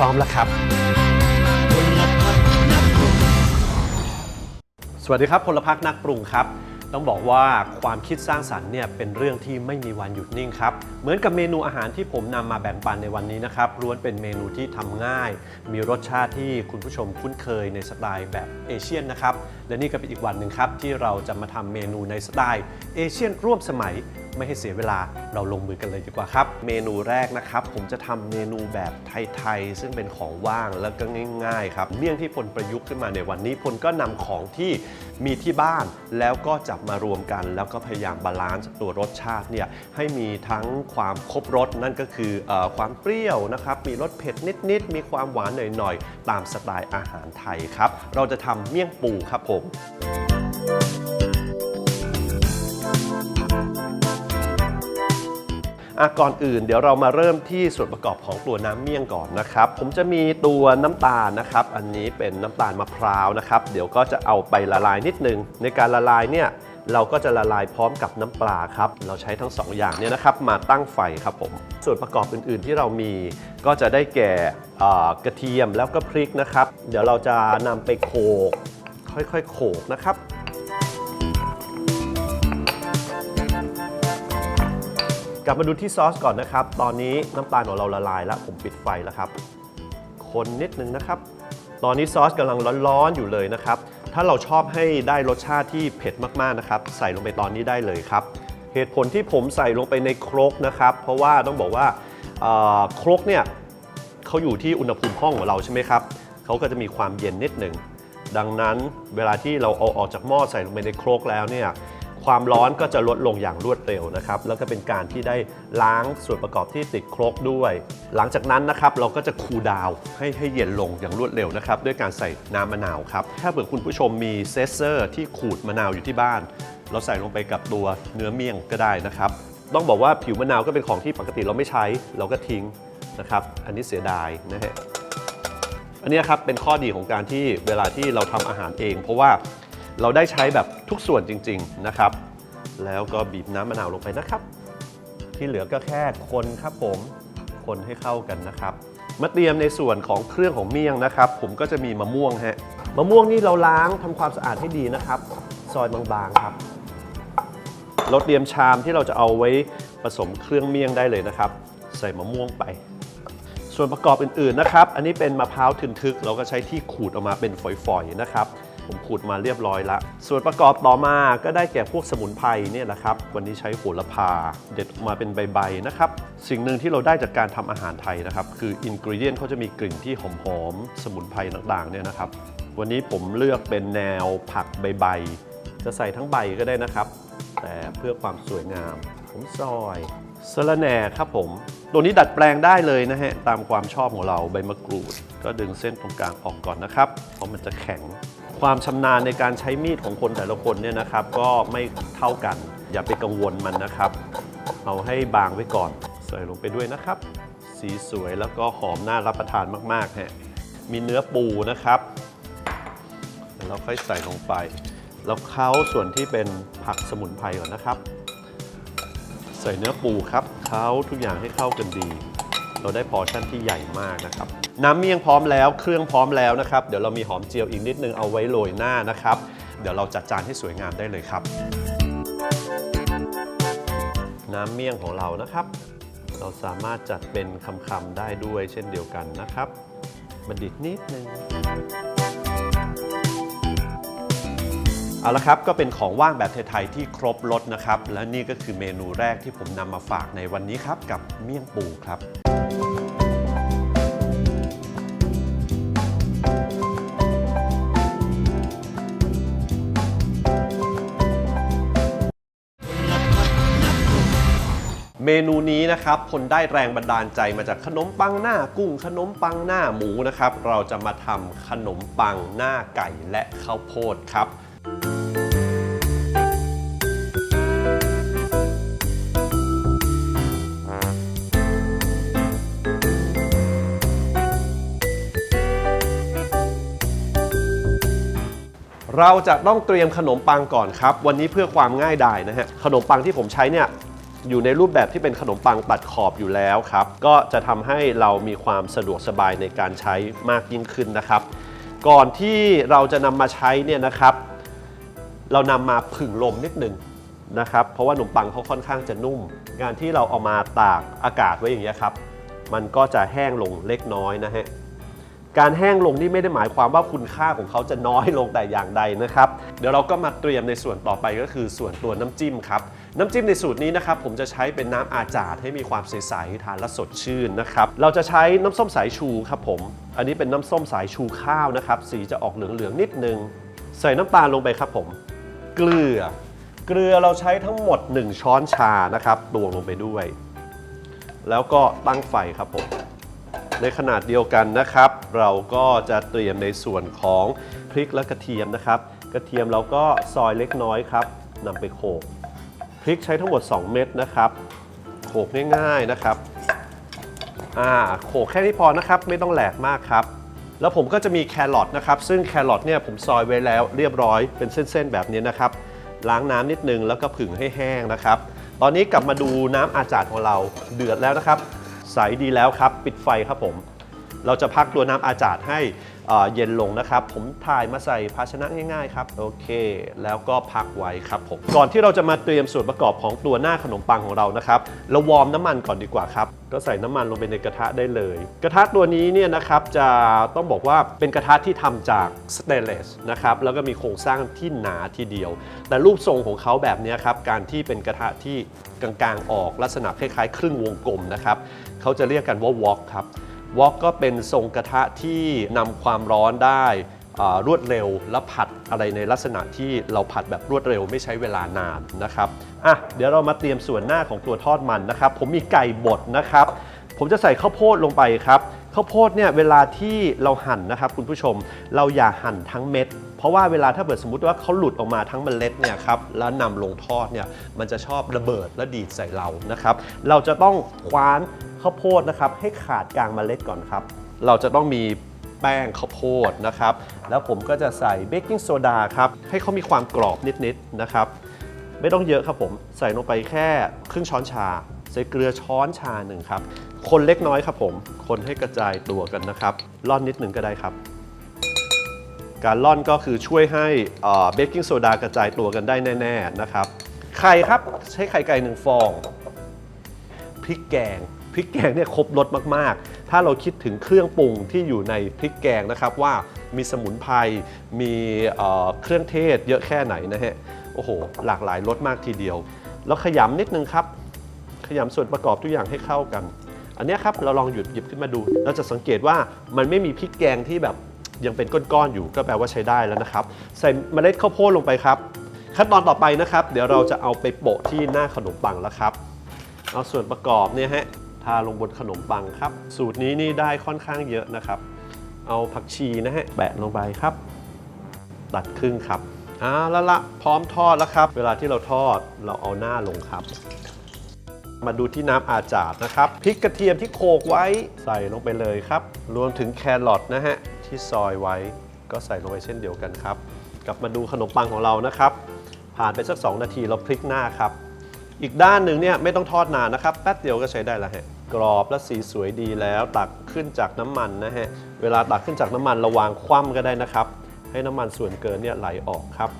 ร้อมแล้วครับ สวัสดีครับพลพักนักปรุงครับ ต้องบอกว่าความคิดสร้างสรรค์เนี่ยเป็นเรื่องที่ไม่มีวันหยุดนิ่งครับ เหมือนกับเมนูอาหารที่ผมนำมาแบ่งปันในวันนี้นะครับล้วนเป็นเมนูที่ทำง่าย มีรสชาติที่คุณผู้ชมคุ้นเคยในสไตล์แบบเอเชียนนะครับ และนี่ก็เป็นอีกวันหนึ่งครับที่เราจะมาทำเมนูในสไตล์เอเชียนร่วมสมัย ไม่ให้เสียเวลาเราลงมือกันเลยดีกว่าครับ เมนูแรกนะครับผมจะทำเมนูแบบไทยๆซึ่งเป็นของว่างแล้วก็ง่าย ๆ ครับเมี่ยงที่พลประยุกต์ขึ้นมาในวันนี้พลก็นำของที่มีที่บ้านแล้วก็จับมารวมกัน แล้วก็พยายามบาลานซ์ตัวรสชาติเนี่ยให้มีทั้งความครบรสนั่นก็คือออความเปรี้ยวนะครับมีรสเผ็ดนิดๆมีความหวานหน่อยๆตามสไตล์อาหารไทยครับเราจะทำเมี่ยงปูครับผม ก่อนอื่น เดี๋ยวเรามาเริ่มที่ส่วนประกอบของตัวน้ำเมี่ยงก่อนนะครับ ผมจะมีตัวน้ำตาลนะครับ อันนี้เป็นน้ำตาลมะพร้าวนะครับ เดี๋ยวก็จะเอาไปละลายนิดนึง ในการละลายเนี่ยเราก็จะละลายพร้อมกับน้ำปลาครับ เราใช้ทั้งสองอย่างเนี่ยนะครับมาตั้งไฟครับผม ส่วนประกอบอื่นๆที่เรามีก็จะได้แก่กระเทียมแล้วก็พริกนะครับ เดี๋ยวเราจะนำไปโขลกค่อยๆโขลกนะครับ ลับมาดูที่ซอสก่อนนะครับ ตอนนี้น้ำตาลของเราละลายแล้ว ผมปิดไฟแล้วครับ คนนิดนึงนะครับ ตอนนี้ซอสกำลังร้อนๆอยู่เลยนะครับ ถ้าเราชอบให้ได้รสชาติที่เผ็ดมากๆนะครับ ใส่ลงไปตอนนี้ได้เลยครับ เหตุผลที่ผมใส่ลงไปในครกนะครับ เพราะว่าต้องบอกว่าครกเนี่ยเขาอยู่ที่อุณหภูมิห้องของเราใช่ไหมครับเขาก็จะมีความเย็นนิดหนึ่งดังนั้นเวลาที่เราเอาออกจากหม้อใส่ลงไปในครกแล้วเนี่ย ความร้อนก็จะลดลงอย่างรวดเร็วนะครับ แล้วก็เป็นการที่ได้ล้างส่วนประกอบที่ติดครกด้วย หลังจากนั้นนะครับเราก็จะคูลดาวให้ให้เย็นลงอย่างรวดเร็วนะครับด้วยการใส่น้ำมะนาวครับ ถ้าเผื่อคุณผู้ชมมีเซสเซอร์ที่ขูดมะนาวอยู่ที่บ้าน เราใส่ลงไปกับตัวเนื้อเมี่ยงก็ได้นะครับต้องบอกว่าผิวมะนาวก็เป็นของที่ปกติเราไม่ใช้เราก็ทิ้งนะครับอันนี้เสียดายนะฮะอันนี้ครับเป็นข้อดีของการที่เวลาที่เราทำอาหารเอง เพราะว่า เราได้ใช้แบบทุกส่วนจริง ๆนะครับ แล้วก็บีบน้ำมะนาวลงไปนะครับ ที่เหลือก็แค่คนครับผม คนให้เข้ากันนะครับ มาเตรียมในส่วนของเครื่องของเมี่ยงนะครับ ผมก็จะมีมะม่วงฮะ มะม่วงนี่เราล้างทำความสะอาดให้ดีนะครับ ซอยบางๆครับ เราเตรียมชามที่เราจะเอาไว้ผสมเครื่องเมี่ยงได้เลยนะครับ ใส่มะม่วงไป ส่วนประกอบอื่นๆนะครับ อันนี้เป็นมะพร้าวทึนทึก เราก็ใช้ที่ขูดออกมาเป็นฝอยๆนะครับ ผมขูดมาเรียบร้อยละ ส่วนประกอบต่อมาก็ได้แก่พวกสมุนไพรเนี่ยนะครับ วันนี้ใช้โหระพา เด็ดออกมาเป็นใบๆนะครับ สิ่งหนึ่งที่เราได้จากการทำอาหารไทยนะครับ คืออินกริเดียนเขาจะมีกลิ่นที่หอมๆ สมุนไพรต่างๆเนี่ยนะครับ วันนี้ผมเลือกเป็นแนวผักใบๆ จะใส่ทั้งใบก็ได้นะครับ แต่เพื่อความสวยงาม ผมซอยสะระแหน่ครับผม ตัวนี้ดัดแปลงได้เลยนะฮะ ตามความชอบของเราใบมะกรูด ก็ดึงเส้นตรงกลางออกก่อนนะครับ เพราะมันจะแข็ง ความชำนาญในการใช้มีดของคนแต่ละคนเนี่ยนะครับ ก็ไม่เท่ากัน อย่าไปกังวลมันนะครับ เอาให้บางไว้ก่อน ใส่ลงไปด้วยนะครับ สีสวยแล้วก็หอมน่ารับประทานมากๆฮะมีเนื้อปูนะครับแล้วค่อยใส่ลงไป แล้วเค้าส่วนที่เป็นผักสมุนไพรก่อนนะครับ ใส่เนื้อปูครับเค้าทุกอย่างให้เข้ากันดี เราได้พอชั่นที่ใหญ่มากนะครับน้ำเมี่ยงพร้อมแล้วเครื่องพร้อมแล้วนะครับ เดี๋ยวเรามีหอมเจียวอีกนิดนึงเอาไว้โรยหน้านะครับ เดี๋ยวเราจัดจานให้สวยงามได้เลยครับ น้ำเมี่ยงของเรานะครับ เราสามารถจัดเป็นคำๆได้ด้วยเช่นเดียวกันนะครับบันดิดนิดนึงเอาละครับก็เป็นของว่างแบบไทยๆที่ครบรสนะครับ และนี่ก็คือเมนูแรกที่ผมนำมาฝากในวันนี้ครับ กับเมี่ยงปูครับ มนูนี้นะครับคนได้แรงบันดาลใจมาจากขนมปังหน้ากุ้งขนมปังหน้าหมูนะครับ เราจะมาทำขนมปังหน้าไก่และข้าวโพดครับเราจะต้องเตรียมขนมปังก่อนครับ วันนี้เพื่อความง่ายดายนะฮะขนมปังที่ผมใช้เนี่ย อยู่ในรูปแบบที่เป็นขนมปังตัดขอบอยู่แล้วครับ ก็จะทำให้เรามีความสะดวกสบายในการใช้มากยิ่งขึ้นนะครับ ก่อนที่เราจะนำมาใช้เนี่ยนะครับ เรานำมาผึ่งลมนิดหนึงนะครับ เพราะว่าขนมปังเขาค่อนข้างจะนุ่ม การที่เราเอามาตากอากาศไว้อย่างนี้ครับ มันก็จะแห้งลงเล็กน้อยนะฮะการแห้งลงนี่ไม่ได้หมายความว่าคุณค่าของเขาจะน้อยลงแต่อย่างใดนะครับ เดี๋ยวเราก็มาเตรียมในส่วนต่อไปก็คือส่วนตัวน้ำจิ้มครับ น้ำจิ้มในสูตรนี้นะครับผมจะใช้เป็นน้ำอาจาดให้มีความใสๆทานและสดชื่นนะครับเราจะใช้น้ำส้มสายชูครับผม อันนี้เป็นน้ำส้มสายชูข้าวนะครับ สีจะออกเหลืองๆนิดนึง ใส่น้ำตาลลงไปครับผม เกลือ เกลือเราใช้ทั้งหมด 1 ช้อนชานะครับตวงลงไปด้วย แล้วก็ตั้งไฟครับผม ในขนาดเดียวกันนะครับ เราก็จะเตรียมในส่วนของพริกและกระเทียมนะครับ กระเทียมเราก็ซอยเล็กน้อยครับนำไปโขลก พริกใช้ทั้งหมด 2 เม็ดนะครับโขลกง่ายๆนะครับอ่าโขลกแค่นี้พอนะครับไม่ต้องแหลกมากครับ แล้วผมก็จะมีแครอทนะครับ ซึ่งแครอทเนี่ยผมซอยไว้แล้วเรียบร้อยเป็นเส้นๆแบบนี้นะครับ ล้างน้ำนิดนึงแล้วก็ผึ่งให้แห้งนะครับ ตอนนี้กลับมาดูน้ำอาจารดของเราเดือดแล้วนะครับ ใสดีแล้วครับ ปิดไฟครับผม เราจะพักตัวน้ำอาจาดให้เย็นลงนะครับ ผมถ่ายมาใส่ภาชนะง่ายๆครับ โอเค แล้วก็พักไว้ครับผม ก่อนที่เราจะมาเตรียมส่วนประกอบของตัวหน้าขนมปังของเรานะครับเราวอร์มน้ำมันก่อนดีกว่าครับ ก็ใส่น้ำมันลงไปในกระทะได้เลย กระทะตัวนี้เนี่ยนะครับจะต้องบอกว่าเป็นกระทะที่ทำจากสเตนเลสนะครับ แล้วก็มีโครงสร้างที่หนาทีเดียว แต่รูปทรงของเขาแบบนี้ครับ การที่เป็นกระทะที่กลางๆออกลักษณะคล้ายๆ ครึ่งวงกลมนะครับ เขาจะเรียกกันว่าวอล์กครับ วอกก็เป็นทรงกระทะที่นำความร้อนได้รวดเร็วและผัดอะไรในลักษณะที่เราผัดแบบรวดเร็วไม่ใช้เวลานานนะครับอะเดี๋ยวเรามาเตรียมส่วนหน้าของตัวทอดมันนะครับ ผมมีไก่บดนะครับ ผมจะใส่ข้าวโพดลงไปครับข้าวโพดเนี่ยเวลาที่เราหั่นนะครับคุณผู้ชมเราอย่าหั่นทั้งเม็ด เพราะว่าเวลาถ้าเกิดสมมติว่าเขาหลุดออกมาทั้งเมล็ดเนี่ยครับแล้วนำลงทอดเนี่ยมันจะชอบระเบิดและดีดใส่เรานะครับ เราจะต้องคว้าน ข้าวโพดนะครับให้ขาดกลางเมล็ดก่อนครับ เราจะต้องมีแป้งข้าวโพดนะครับ แล้วผมก็จะใส่เบกกิ้งโซดาครับ ให้เขามีความกรอบนิดๆนะครับ ไม่ต้องเยอะครับผม ใส่ลงไปแค่ครึ่งช้อนชา ใส่เกลือช้อนชาหนึ่งครับ คนเล็กน้อยครับผม คนให้กระจายตัวกันนะครับ ร่อนนิดหนึ่งก็ได้ครับ การร่อนก็คือช่วยให้เบกกิ้งโซดากระจายตัวกันได้แน่ๆนะครับ ไข่ครับ ใช้ไข่ไก่หนึ่งฟอง พริกแกง ริกแกงเนี่ยครบรสมากๆ ถ้าเราคิดถึงเครื่องปรุงที่อยู่ในพริกแกงนะครับว่ามีสมุนไพรมีเอ่อเครื่องเทศเยอะแค่ไหนนะฮะโอ้โห หลากหลายรสมากทีเดียว แล้วขยำนิดนึงครับ ขยำส่วนประกอบทุกอย่างให้เข้ากัน อันนี้ครับเราลองหยุดหยิบขึ้นมาดู เราจะสังเกตว่ามันไม่มีพริกแกงที่แบบยังเป็นก้อนๆอยู่ก็แปลว่าใช้ได้แล้วนะครับ ใส่เมล็ดข้าวโพดลงไปครับ ขั้นตอนต่อไปนะครับ เดี๋ยวเราจะเอาไปโปะที่หน้าขนมปังแล้วครับ เอาส่วนประกอบเนี่ยฮะ ทาลงบนขนมปังครับ สูตรนี้นี่ได้ค่อนข้างเยอะนะครับ เอาผักชีนะฮะแบะลงไปครับ ตัดครึ่งครับเอาแล้วละพร้อมทอดแล้วครับ เวลาที่เราทอดเราเอาหน้าลงครับ มาดูที่น้ำอาจาดนะครับพริกกระเทียมที่โขกไว้ใส่ลงไปเลยครับ รวมถึงแครอทนะฮะที่ซอยไว้ก็ใส่ลงไปเช่นเดียวกันครับ กลับมาดูขนมปังของเรานะครับ ผ่านไปสัก 2 นาทีเราพลิกหน้าครับ อีกด้านหนึ่งเนี่ยไม่ต้องทอดนานนะครับ แป๊บเดียวก็ใช้ได้แล้วฮะกรอบและสีสวยดีแล้วตักขึ้นจากน้ำมันนะฮะเวลาตักขึ้นจากน้ำมันระวางคว่ำก็ได้นะครับ ให้น้ำมันส่วนเกินเนี่ยไหลออกครับ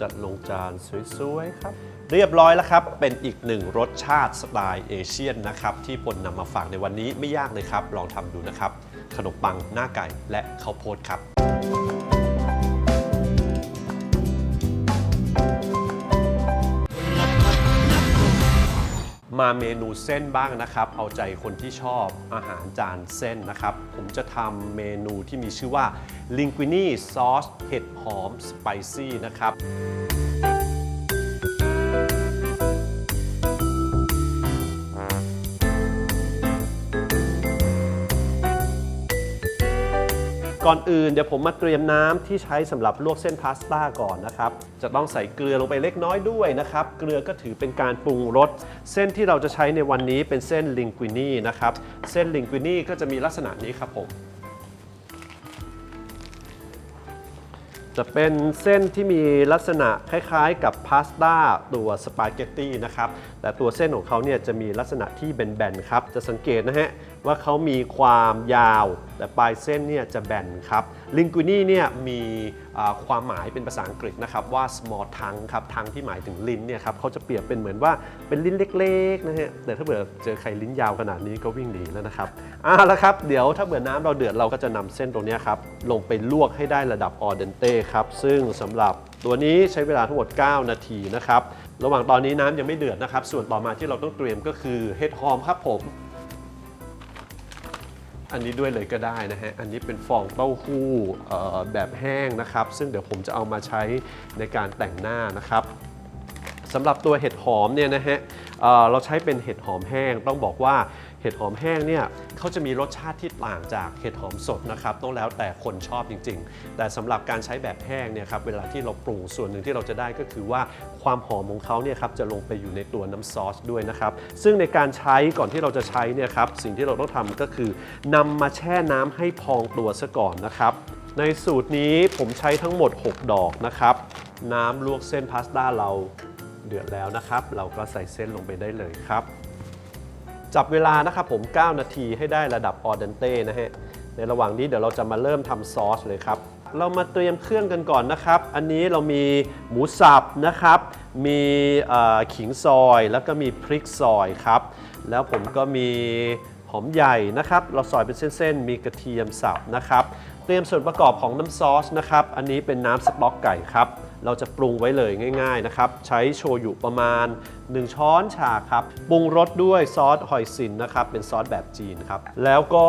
จัดลงจานสวยๆครับ เรียบร้อยแล้วครับ เป็นอีกหนึ่งรสชาติสไตล์เอเชียนนะครับ ที่พลนำมาฝากในวันนี้ไม่ยากเลยครับ ลองทำดูนะครับ ขนมปังหน้าไก่และข้าวโพดครับ มาเมนูเส้นบ้างนะครับ เอาใจคนที่ชอบอาหารจานเส้นนะครับ ผมจะทำเมนูที่มีชื่อว่า Linguine ซอสเห็ดหอมสไปซี่นะครับ ก่อนอื่นเดี๋ยวผมมาเตรียมน้ำที่ใช้สำหรับลวกเส้นพาสต้าก่อนนะครับ จะต้องใส่เกลือลงไปเล็กน้อยด้วยนะครับ เกลือก็ถือเป็นการปรุงรส เส้นที่เราจะใช้ในวันนี้เป็นเส้นลิงกุินี่นะครับ เส้นลิงกุินี่ก็จะมีลักษณะนี้ครับผม จะเป็นเส้นที่มีลักษณะคล้ายๆ กับพาสต้าตัวสปาเกตตี้นะครับ แต่ตัวเส้นของเขาเนี่ยจะมีลักษณะที่แบนๆครับ จะสังเกตนะฮะว่าเขามีความยาว แต่ปลายเส้นเนี่ยจะแบนครับลิงกุนี่เนี่ยมีความหมายเป็นภาษาอังกฤษนะครับว่า small tongue ครับ tongue ที่หมายถึงลิ้นเนี่ยครับเขาจะเปรียบเป็นเหมือนว่าเป็นลิ้นเล็กๆนะฮะแต่ถ้าเบื่อเจอใครลิ้นยาวขนาดนี้ก็วิ่งหนีแล้วนะครับอ่าแล้วครับเดี๋ยวถ้าเบื่อน้ำเราเดือดเราก็จะนำเส้นตรงนี้ครับลงไปลวกให้ได้ระดับออเดนเต้ครับซึ่งสำหรับตัวนี้ใช้เวลาทั้งหมด 9 นาทีนะครับระหว่างตอนนี้น้ำยังไม่เดือดนะครับส่วนต่อมาที่เราต้องเตรียมก็คือเห็ดหอมครับผม อันนี้ด้วยเลยก็ได้นะฮะ อันนี้เป็นฟองเต้าหู้แบบแห้งนะครับ ซึ่งเดี๋ยวผมจะเอามาใช้ในการแต่งหน้านะครับสำหรับตัวเห็ดหอมเนี่ยนะฮะเเราใช้เป็นเห็ดหอมแห้ง ต้องบอกว่า ห็ดหอมแห้งเนี่ยเขาจะมีรสชาติที่ต่างจากเห็ดหอมสดนะครับต้องแล้วแต่คนชอบจริง ๆ แต่สำหรับการใช้แบบแห้งเนี่ยครับเวลาที่เราปรุงส่วนหนึ่งที่เราจะได้ก็คือว่าความหอมของเขาเนี่ยครับจะลงไปอยู่ในตัวน้ำซอสด้วยนะครับซึ่งในการใช้ก่อนที่เราจะใช้เนี่ยครับสิ่งที่เราต้องทำก็คือนำมาแช่น้ำให้พองตัวซะก่อนนะครับในสูตรนี้ผมใช้ทั้งหมด 6 ดอกนะครับ น้ำลวกเส้นพาสต้าเราเดือดแล้วนะครับ เราก็ใส่เส้นลงไปได้เลยครับ จับเวลานะครับผม 9 นาทีให้ได้ระดับออเดนเต้นะฮะ ในระหว่างนี้เดี๋ยวเราจะมาเริ่มทำซอสเลยครับ เรามาเตรียมเครื่องกันก่อนนะครับ อันนี้เรามีหมูสับนะครับ มีขิงซอย แล้วก็มีพริกซอยครับ แล้วผมก็มีหอมใหญ่นะครับ เราซอยเป็นเส้นๆ มีกระเทียมสับนะครับ เตรียมส่วนประกอบของน้ำซอสนะครับ อันนี้เป็นน้ำสต๊อกไก่ครับ เราจะปรุงไว้เลยง่ายๆนะครับ ใช้โชยุประมาณ 1 ช้อนชาครับ ปรุงรสด้วยซอสหอยซินนะครับ เป็นซอสแบบจีนครับ แล้วก็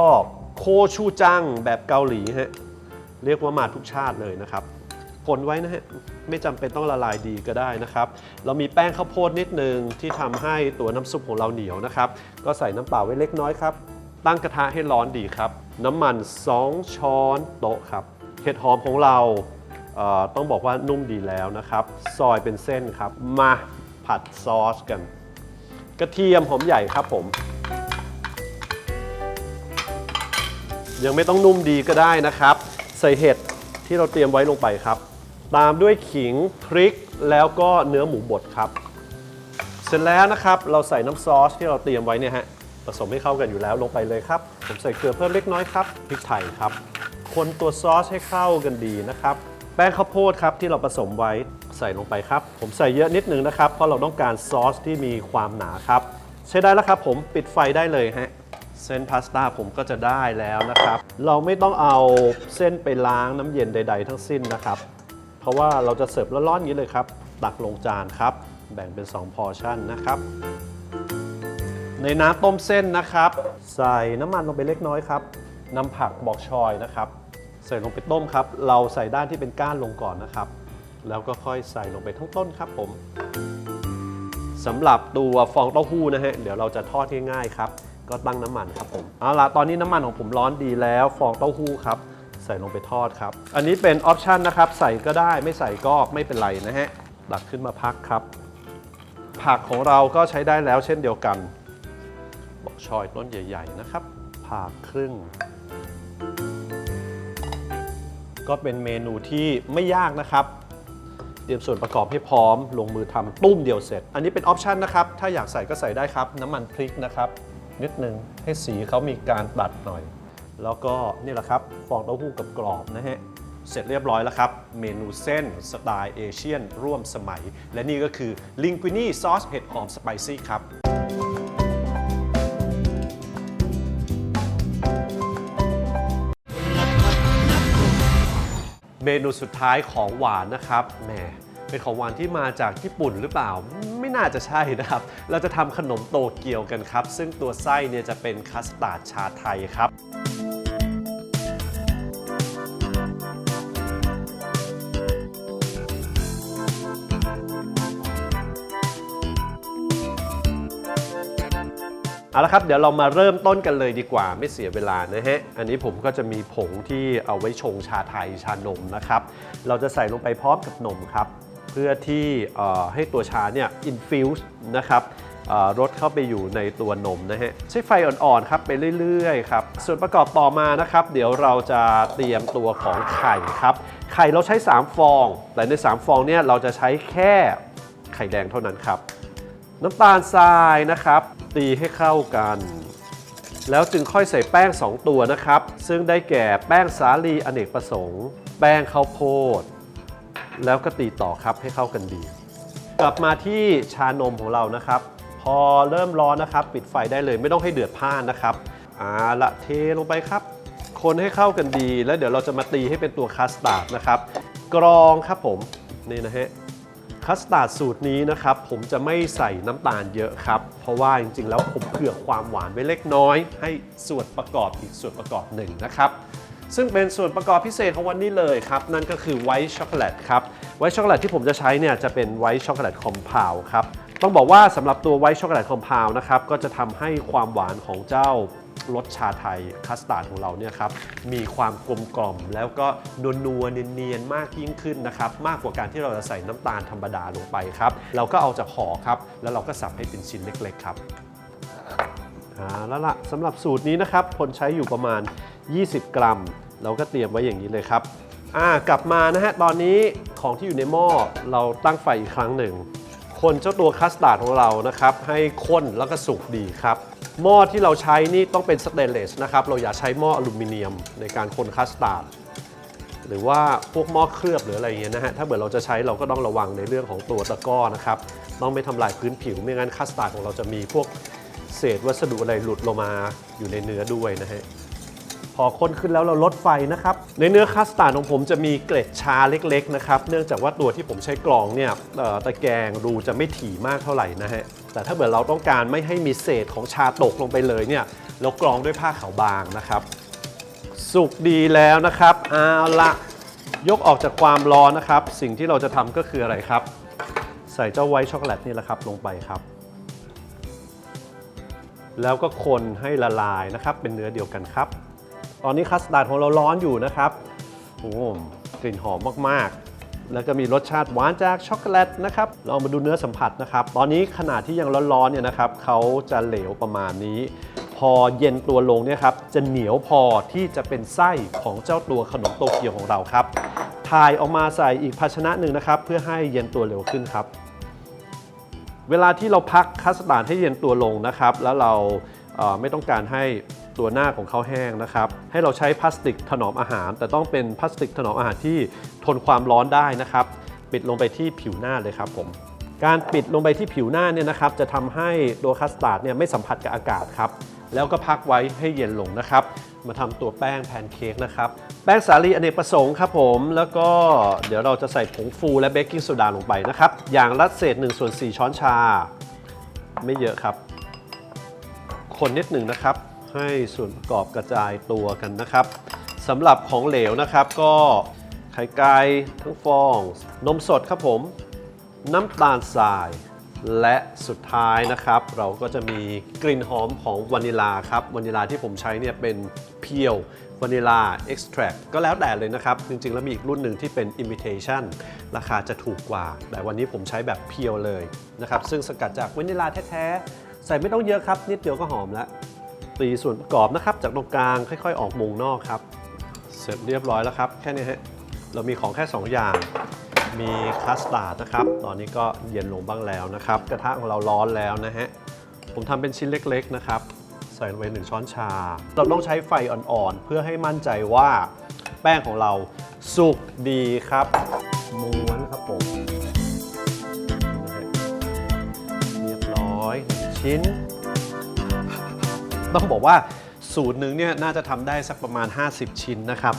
โคชูจังแบบเกาหลีฮะ เรียกว่ามาทุกชาติเลยนะครับคนไว้นะฮะ ไม่จำเป็นต้องละลายดีก็ได้นะครับ เรามีแป้งข้าวโพดนิดนึงที่ทำให้ตัวน้ำซุปของเราเหนียวนะครับ ก็ใส่น้ำเปล่าไว้เล็กน้อยครับ ตั้งกระทะให้ร้อนดีครับ น้ำมัน 2 ช้อนโต๊ะครับ เห็ดหอมของเรา ต้องบอกว่านุ่มดีแล้วนะครับ ซอยเป็นเส้นครับ มาผัดซอสกัน กระเทียมหอมใหญ่ครับผม ยังไม่ต้องนุ่มดีก็ได้นะครับ ใส่เห็ดที่เราเตรียมไว้ลงไปครับ ตามด้วยขิงพริกแล้วก็เนื้อหมูบดครับ เสร็จแล้วนะครับเราใส่น้ำซอสที่เราเตรียมไว้เนี่ยฮะผสมให้เข้ากันอยู่แล้วลงไปเลยครับ ผมใส่เกลือเพิ่มเล็กน้อยครับพริกไทยครับ คนตัวซอสให้เข้ากันดีนะครับ แป้งข้าวโพดครับที่เราผสมไว้ใส่ลงไปครับ ผมใส่เยอะนิดนึงนะครับ เพราะเราต้องการซอสที่มีความหนาครับ ใช้ได้แล้วครับผมปิดไฟได้เลยฮะเส้นพาสต้าผมก็จะได้แล้วนะครับ เราไม่ต้องเอาเส้นไปล้างน้ำเย็นใด ๆ ทั้งสิ้นนะครับ เพราะว่าเราจะเสิร์ฟร้อนๆอย่างนี้เลยครับ ตักลงจานครับ แบ่งเป็น 2 พอร์ชั่นนะครับ ในน้ำต้มเส้นนะครับ ใส่น้ำมันลงไปเล็กน้อยครับนำผักบอกชอยนะครับ ใส่ลงไปต้มครับ เราใส่ด้านที่เป็นก้านลงก่อนนะครับ แล้วก็ค่อยใส่ลงไปทั้งต้นครับผมสำหรับตัวฟองเต้าหู้นะฮะเดี๋ยวเราจะทอดง่ายๆครับ ก็ตั้งน้ำมันครับผมเอาล่ะตอนนี้น้ำมันของผมร้อนดีแล้ว ฟองเต้าหู้ครับใส่ลงไปทอดครับ อันนี้เป็นออปชันนะครับ ใส่ก็ได้ไม่ใส่ก็ไม่เป็นไรนะฮะตักขึ้นมาพักครับ ผักของเราก็ใช้ได้แล้วเช่นเดียวกัน บอกชอยต้นใหญ่ ๆ นะครับผ่าครึ่ง ก็เป็นเมนูที่ไม่ยากนะครับ เตรียมส่วนประกอบให้พร้อม ลงมือทำตุ้มเดียวเสร็จ อันนี้เป็นออปชันนะครับ ถ้าอยากใส่ก็ใส่ได้ครับ น้ำมันพริกนะครับ นิดนึงให้สีเขามีการตัดหน่อย แล้วก็นี่แหละครับฟองเต้าหู้กับกรอบนะฮะเสร็จเรียบร้อยแล้วครับ เมนูเส้นสไตล์เอเชียน ร่วมสมัย และนี่ก็คือลิงกุนี่ซอสเห็ดหอมสไปซี่ครับ เมนูสุดท้ายของหวานนะครับแหมเป็นของหวานที่มาจากญี่ปุ่นหรือเปล่า ไม่น่าจะใช่นะครับ เราจะทำขนมโตเกียวกันครับ ซึ่งตัวไส้เนี่ยจะเป็นคัสตาร์ดชาไทยครับ ละครับ เดี๋ยวเรามาเริ่มต้นกันเลยดีกว่าไม่เสียเวลานะฮะ อันนี้ผมก็จะมีผงที่เอาไว้ชงชาไทยชานมนะครับ เราจะใส่ลงไปพร้อมกับนมครับ เพื่อที่ให้ตัวชาเนี่ยอินฟิวส์นะครับรสเข้าไปอยู่ในตัวนมนะฮะ ใช้ไฟอ่อนๆครับไปเรื่อยๆครับ ส่วนประกอบต่อมานะครับ เดี๋ยวเราจะเตรียมตัวของไข่ครับ ไข่เราใช้ 3 ฟอง แต่ใน 3 ฟองเนี่ยเราจะใช้แค่ไข่แดงเท่านั้นครับ น้ำตาลทรายนะครับ ตีให้เข้ากัน แล้วจึงค่อยใส่แป้ง 2 ตัวนะครับ ซึ่งได้แก่แป้งสาลีอเนกประสงค์ แป้งข้าวโพด แล้วก็ตีต่อครับให้เข้ากันดี กลับมาที่ชานมของเรานะครับ พอเริ่มร้อนนะครับ ปิดไฟได้เลยไม่ต้องให้เดือดพ่านนะครับอ่าละเทลงไปครับ คนให้เข้ากันดี แล้วเดี๋ยวเราจะมาตีให้เป็นตัวคัสตาร์ดนะครับ กรองครับผมนี่นะฮะ คัสตาร์ดสูตรนี้นะครับ ผมจะไม่ใส่น้ำตาลเยอะครับ เพราะว่าจริงๆ แล้วผมเผื่อความหวานไว้เล็กน้อย ให้ส่วนประกอบอีกส่วนประกอบหนึ่งนะครับ ซึ่งเป็นส่วนประกอบพิเศษของวันนี้เลยครับ นั่นก็คือไวท์ช็อกโกแลตครับ ไวท์ช็อกโกแลตที่ผมจะใช้เนี่ยจะเป็นไวท์ช็อกโกแลตคอมเพลครับ ต้องบอกว่าสำหรับตัวไวท์ช็อกโกแลตคอมเพลนะครับ ก็จะทำให้ความหวานของเจ้า รสชาไทยคัสตาร์ดของเราเนี่ยครับมีความกลมกล่อมแล้วก็นัวนัวเนียนๆมากยิ่งขึ้นนะครับมากกว่าการที่เราจะใส่น้ำตาลธรรมดาลงไปครับเราก็เอาจากห่อครับแล้วเราก็สับให้เป็นชิ้นเล็กๆครับอ่าแล้วล่ะสำหรับสูตรนี้นะครับคนใช้อยู่ประมาณ 20 กรัม เราก็เตรียมไว้อย่างนี้เลยครับอ่ากลับมานะฮะตอนนี้ของที่อยู่ในหม้อเราตั้งไฟอีกครั้งหนึ่ง คนเจ้าตัวคัสตาร์ดของเรานะครับให้ข้นแล้วก็สุกดีครับ หม้อที่เราใช้นี่ต้องเป็นสเตนเลสนะครับ เราอย่าใช้หม้ออลูมิเนียมในการคนคัสตาร์ดหรือว่าพวกหม้อเคลือบหรืออะไรอย่างเงี้ยนะฮะ ถ้าเกิดเราจะใช้เราก็ต้องระวังในเรื่องของตัวตะกร้อนะครับ ต้องไม่ทำลายพื้นผิวไม่งั้นคัสตาร์ดของเราจะมีพวกเศษวัสดุอะไรหลุดลงมาอยู่ในเนื้อด้วยนะฮะ พอข้นขึ้นแล้วเราลดไฟนะครับ ในเนื้อคัสตาร์ดของผมจะมีเกล็ดชาเล็กๆนะครับ เนื่องจากว่าตัวที่ผมใช้กรองเนี่ยตะแกรงรูจะไม่ถี่มากเท่าไหร่นะฮะ แต่ถ้าเกิดเราต้องการไม่ให้มีเศษของชาตกลงไปเลยเนี่ย เรากรองด้วยผ้าขาวบางนะครับ สุกดีแล้วนะครับ เอาละยกออกจากความร้อนนะครับ สิ่งที่เราจะทำก็คืออะไรครับ ใส่เจ้าไวท์ช็อกโกแลตนี่แหละครับลงไปครับแล้วก็คนให้ละลายนะครับ เป็นเนื้อเดียวกันครับ ตอนนี้คัสตาร์ดของเราร้อนอยู่นะครับโอ้โหกลิ่นหอมมากๆ แล้วก็มีรสชาติหวานจากช็อกโกแลตนะครับเรามาดูเนื้อสัมผัสนะครับ ตอนนี้ขนาดที่ยังร้อนๆเนี่ยนะครับเขาจะเหลวประมาณนี้ พอเย็นตัวลงเนี่ยครับจะเหนียวพอที่จะเป็นไส้ของเจ้าตัวขนมโตเกียวของเราครับถ่ายออกมาใส่อีกภาชนะหนึ่งนะครับ เพื่อให้เย็นตัวเร็วขึ้นครับ เวลาที่เราพักคัสตาร์ดให้เย็นตัวลงนะครับ แล้วเราเไม่ต้องการให้ ตัวหน้าของเขาแห้งนะครับ ให้เราใช้พลาสติกถนอมอาหาร แต่ต้องเป็นพลาสติกถนอมอาหารที่ทนความร้อนได้นะครับ ปิดลงไปที่ผิวหน้าเลยครับผมการปิดลงไปที่ผิวหน้าเนี่ยนะครับ จะทำให้ตัวคัสตาร์ดเนี่ยไม่สัมผัสกับอากาศครับแล้วก็พักไว้ให้เย็นลงนะครับ มาทำตัวแป้งแพนเค้กนะครับ แป้งสาลีอเนกประสงค์ครับผมแล้วก็เดี๋ยวเราจะใส่ผงฟูและเบกกิ้งโซดาลงไปนะครับ อย่างละเศษ1ส่วน4ช้อนชา ไม่เยอะครับ คนนิดหนึ่งนะครับ ให้ส่วนประกอบกระจายตัวกันนะครับสำหรับของเหลวนะครับก็ไข่ไก่ทั้งฟอง นมสดครับผม น้ำตาลทราย และสุดท้ายนะครับ เราก็จะมีกลิ่นหอมของวานิลาครับวานิลาที่ผมใช้เนี่ยเป็นเพียววานิลาเอ็กซ์แทรก็แล้วแต่เลยนะครับ จริงๆ แล้วมีอีกรุ่นหนึ่งที่เป็น imitation ราคาจะถูกกว่า แต่วันนี้ผมใช้แบบเพียวเลยนะครับ ซึ่งสกัดจากวานิลาแท้ๆ ใส่ไม่ต้องเยอะครับ นิดเดียวก็หอมแล้ว ตีส่วนประกอบนะครับ จากตรงกลางค่อยๆ ออกมุมนอกครับ เสร็จเรียบร้อยแล้วครับ แค่นี้ฮะเรามีของแค่ 2 อย่าง มีคัสตาร์ดนะครับ ตอนนี้ก็เย็นลงบ้างแล้วนะครับ กระทะของเราร้อนแล้วนะฮะผมทำเป็นชิ้นเล็กๆนะครับใส่ลงไปหนึ่งช้อนชา เราต้องใช้ไฟอ่อนๆ เพื่อให้มั่นใจว่าแป้งของเราสุกดีครับม้วนครับผมเรียบร้อยชิ้น ต้องบอกว่าสูตรหนึ่งเนี่ยน่าจะทำได้สักประมาณ 50 ชิ้นนะครับ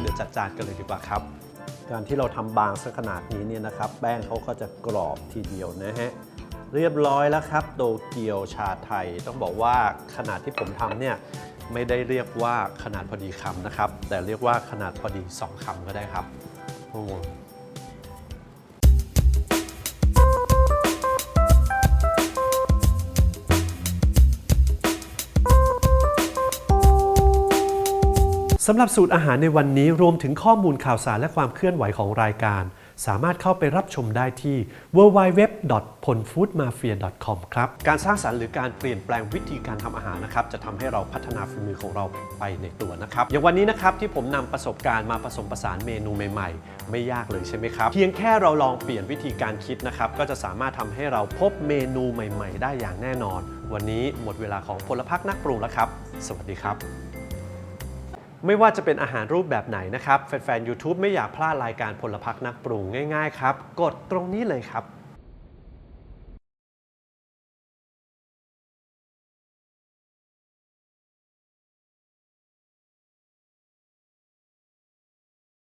เดี๋ยวจัดจานกันเลยดีกว่าครับ การที่เราทำบางสักขนาดนี้เนี่ยนะครับ แป้งเขาก็จะกรอบทีเดียวนะฮะเรียบร้อยแล้วครับโตเกียวชาไทย ต้องบอกว่าขนาดที่ผมทำเนี่ยไม่ได้เรียกว่าขนาดพอดีคำนะครับ แต่เรียกว่าขนาดพอดี 2คำก็ได้ครับโอ้ สำหรับสูตรอาหารในวันนี้รวมถึงข้อมูลข่าวสารและความเคลื่อนไหวของรายการ สามารถเข้าไปรับชมได้ที่ www.ponfoodmafia.com ครับ การสร้างสรรค์หรือการเปลี่ยนแปลงวิธีการทำอาหารนะครับ จะทำให้เราพัฒนาฝีมือของเราไปในตัวนะครับ อย่างวันนี้นะครับที่ผมนำประสบการณ์มาผสมผสานเมนูใหม่ ๆ ไม่ยากเลยใช่ไหมครับ เพียงแค่เราลองเปลี่ยนวิธีการคิดนะครับ ก็จะสามารถทำให้เราพบเมนูใหม่ ๆ ได้อย่างแน่นอน วันนี้หมดเวลาของพลพักนักปรุงแล้วครับ สวัสดีครับ ไม่ว่าจะเป็นอาหารรูปแบบไหนนะครับ แฟนๆ YouTube ไม่อยากพลาดรายการพลพักนักปรุงง่ายๆ ครับ กดตรงนี้เลยครับ